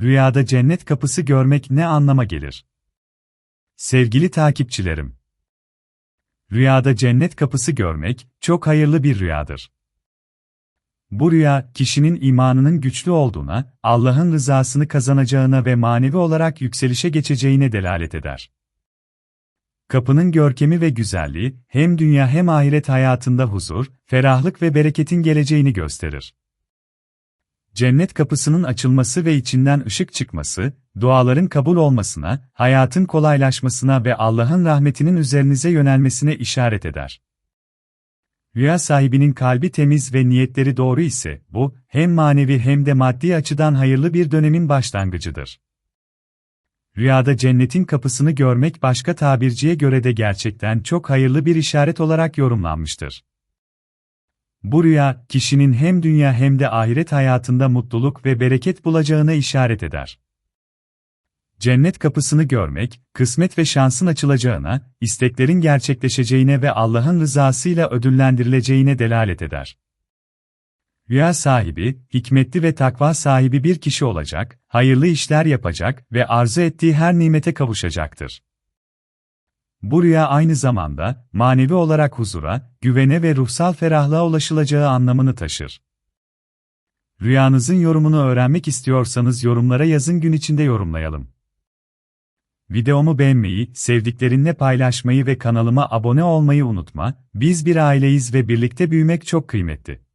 Rüyada cennet kapısı görmek ne anlama gelir? Sevgili takipçilerim, rüyada cennet kapısı görmek çok hayırlı bir rüyadır. Bu rüya, kişinin imanının güçlü olduğuna, Allah'ın rızasını kazanacağına ve manevi olarak yükselişe geçeceğine delalet eder. Kapının görkemi ve güzelliği, hem dünya hem ahiret hayatında huzur, ferahlık ve bereketin geleceğini gösterir. Cennet kapısının açılması ve içinden ışık çıkması, duaların kabul olmasına, hayatın kolaylaşmasına ve Allah'ın rahmetinin üzerinize yönelmesine işaret eder. Rüya sahibinin kalbi temiz ve niyetleri doğru ise, bu, hem manevi hem de maddi açıdan hayırlı bir dönemin başlangıcıdır. Rüyada cennetin kapısını görmek başka tabirciye göre de gerçekten çok hayırlı bir işaret olarak yorumlanmıştır. Bu rüya, kişinin hem dünya hem de ahiret hayatında mutluluk ve bereket bulacağına işaret eder. Cennet kapısını görmek, kısmet ve şansın açılacağına, isteklerin gerçekleşeceğine ve Allah'ın rızasıyla ödüllendirileceğine delalet eder. Rüya sahibi, hikmetli ve takva sahibi bir kişi olacak, hayırlı işler yapacak ve arzu ettiği her nimete kavuşacaktır. Bu rüya aynı zamanda, manevi olarak huzura, güvene ve ruhsal ferahlığa ulaşılacağı anlamını taşır. Rüyanızın yorumunu öğrenmek istiyorsanız yorumlara yazın gün içinde yorumlayalım. Videomu beğenmeyi, sevdiklerinle paylaşmayı ve kanalıma abone olmayı unutma, biz bir aileyiz ve birlikte büyümek çok kıymetli.